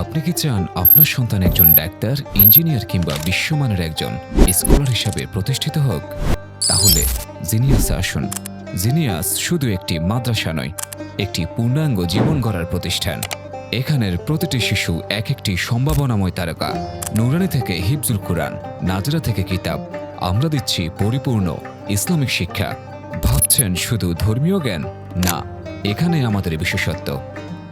আপনি কি চান আপনার সন্তান একজন ডাক্তার, ইঞ্জিনিয়ার কিংবা বিশ্বমানের একজন স্কলার হিসাবে প্রতিষ্ঠিত হোক? তাহলে জিনিয়াসে আসুন। জিনিয়াস শুধু একটি মাদ্রাসা নয়, একটি পূর্ণাঙ্গ জীবন গড়ার প্রতিষ্ঠান। এখানের প্রতিটি শিশু এক একটি সম্ভাবনাময় তারকা। নুরানি থেকে হিফজুল কুরআন, নাজরা থেকে কিতাব। আমরা দিচ্ছি পরিপূর্ণ ইসলামিক শিক্ষা। ভাবছেন শুধু ধর্মীয় জ্ঞান? না এখানে আমাদের বিশেষত্ব।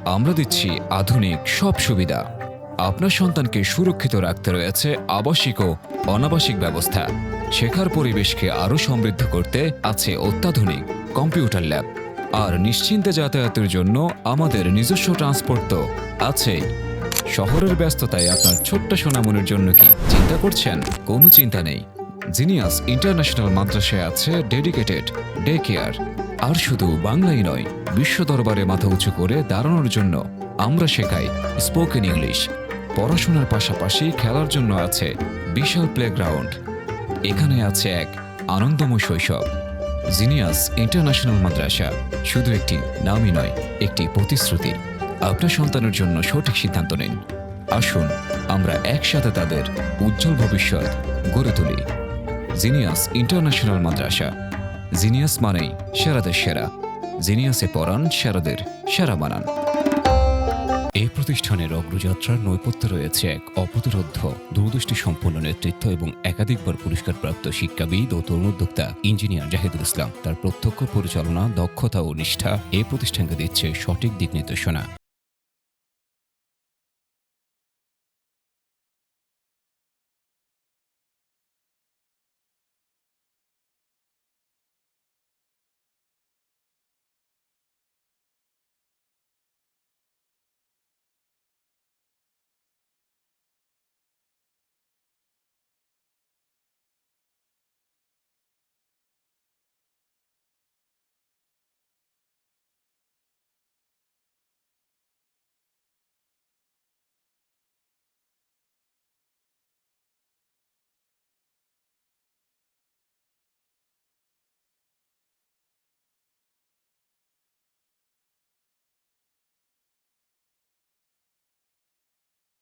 আমরা দিচ্ছি আধুনিক সব সুবিধা। আপনার সন্তানকে সুরক্ষিত রাখতে রয়েছে আবাসিক ও অনাবাসিক ব্যবস্থা। শেখার পরিবেশকে আরও সমৃদ্ধ করতে আছে অত্যাধুনিক কম্পিউটার ল্যাব। আর নিশ্চিন্তে যাতায়াতের জন্য আমাদের নিজস্ব ট্রান্সপোর্ট তো আছেই। শহরের ব্যস্ততায় আপনার ছোট্ট সোনামনের জন্য কি চিন্তা করছেন? কোনো চিন্তা নেই। জিনিয়াস ইন্টারন্যাশনাল মাদ্রাসায় আছে ডেডিকেটেড ডে কেয়ার আর শুধু বাংলাই নয়, বিশ্ব দরবারে মাথা উঁচু করে দাঁড়ানোর জন্য আমরা শেখাই স্পোকেন ইংলিশ পড়াশোনার পাশাপাশি খেলার জন্য আছে বিশাল প্লেগ্রাউন্ড এখানে আছে এক আনন্দময় শৈশব। জিনিয়াস ইন্টারন্যাশনাল মাদ্রাসা শুধু একটি নামই নয়, একটি প্রতিশ্রুতি। আপনার সন্তানের জন্য সঠিক সিদ্ধান্ত নিন। আসুন আমরা একসাথে তাদের উজ্জ্বল ভবিষ্যৎ গড়ে তুলি। জিনিয়াস ইন্টারন্যাশনাল মাদ্রাসা জিনিয়াস মানেই সেরাদের সেরা। জিনিয়াসে পড়ান সেরাদের সেরা বানান। এই প্রতিষ্ঠানের অগ্রযাত্রার নৈপথ্যে রয়েছে এক অপ্রতিরোধ্য, দূরদৃষ্টি সম্পন্ন নেতৃত্ব এবং একাধিকবার পুরস্কারপ্রাপ্ত শিক্ষাবিদ ও তরুণ উদ্যোক্তা ইঞ্জিনিয়ার জাহিদুল ইসলাম। তার প্রত্যক্ষ পরিচালনা, দক্ষতা ও নিষ্ঠা এই প্রতিষ্ঠানকে দিচ্ছে সঠিক দিক নির্দেশনা।